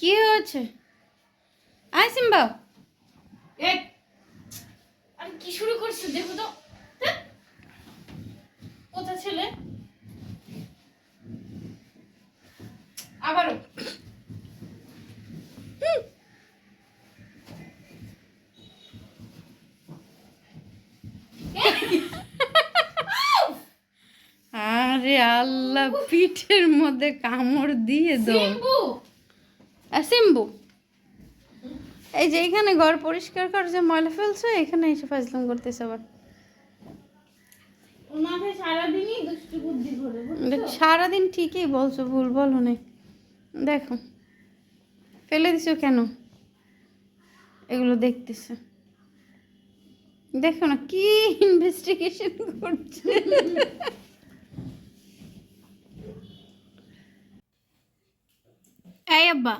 কি হয়েছে? আয় সিম্বা। আরে কি শুরু করছিস দেখো তো। কোথা ছেলে? আবারও। আরে আল্লাহ পিঠের মধ্যে কামড় দিয়ে দো সিম্বু। এই যে এখানে ঘর পরিষ্কার কর যে ময়লা ফেলছো এখানে এসে ফাজলাম করতেছে আবার। সারাদিন ঠিকই বলছো ভুল বলো না দেখো ফেলে দিছো কেন? এগুলো দেখতেছে। দেখো না কি ইনভেস্টিগেশন করছে এই আব্বা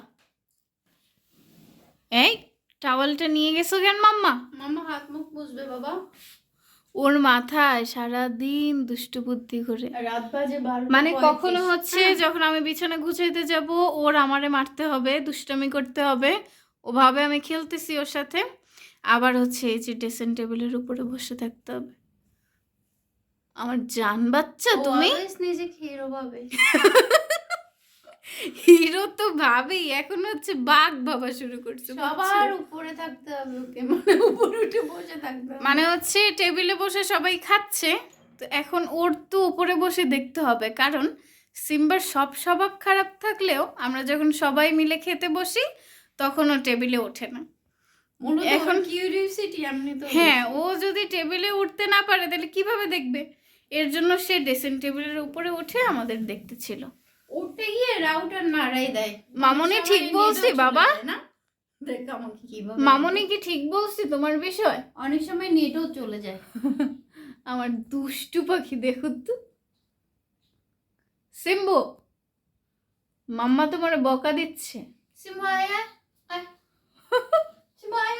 এই টাওয়ালটা নিয়ে গেছো কেন মাম্মা? মামা হাত মুখ বুঝবে বাবা। ওর মাথায় সারাদিন দুষ্টু বুদ্ধি করে। রাত বাজে মানে কখনো হচ্ছে যখন আমি বিছানা গুছাইতে যাব ওর আমারে মারতে হবে দুষ্টামি করতে হবে। ওভাবে আমি খেলতেছি ওর সাথে। আবার হচ্ছে এই যে ড্রেসিং টেবিলের উপরে বসে থাকতে হবে। আমার জান বাচ্চা তুমি? নিজে ভাবে হিরো তো ভাবেই এখন হচ্ছে বাঘ ভাবা শুরু করছে সবার উপরে থাকতে হবে ওকে মানে উপরে উঠে বসে থাকতে হবে। মানে হচ্ছে টেবিলে বসে সবাই খাচ্ছে তো এখন ওর তো উপরে বসে দেখতে হবে কারণ সিম্বার সব স্বভাব খারাপ থাকলেও আমরা যখন সবাই মিলে খেতে বসি তখন ও টেবিলে ওঠে না। এখন- কিউরিওসিটি এমনি তো হ্যাঁ ও যদি টেবিলে উঠতে না পারে তাহলে কীভাবে দেখবে? এর জন্য সে ড্রেসিং টেবিলের উপরে উঠে আমাদের দেখতে ছিল। উঠতে গিয়ে রাউটার নাড়াই দেয়। মামনি ঠিক বলছি বাবা। না? দেখ আমাকে কীভাবে মামনি কি ঠিক বলছি তোমার বিষয়? অনেক সময় নেটও চলে যায়। আমার দুষ্টু পাখি দেখো তো। সিম্বু মাম্মা তোমার বকা দিচ্ছে। সিম্বু আয় সিম্বু আয়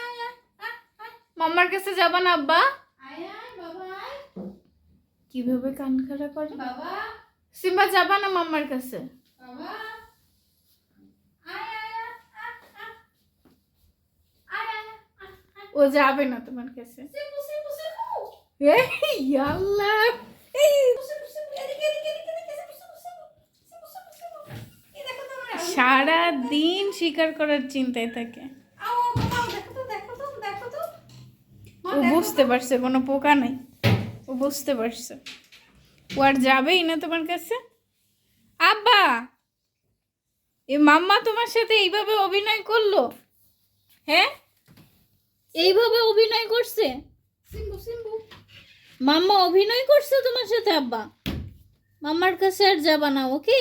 মাম্মার কাছে যাবা না আব্বা? আয় আয় বাবা কীভাবে কান খাড়া করে? বাবা সিম্বা যাবা না মাম্মার কাছে। ও যাবে না তোমার কাছে। সারা দিন শিকার করার চিন্তায় থাকে। ও বুঝতে পারছে কোনো পোকা নাই। ও বুঝতে পারছে। ও আর যাবেই না তোমার কাছে? আব্বা এ মাম্মা তোমার সাথে এইভাবে অভিনয় করল? হ্যাঁ? এইভাবে অভিনয় করছে? মাম্মা অভিনয় করছে তোমার সাথে আব্বা? মাম্মার কাছে আর যাবা না ওকে?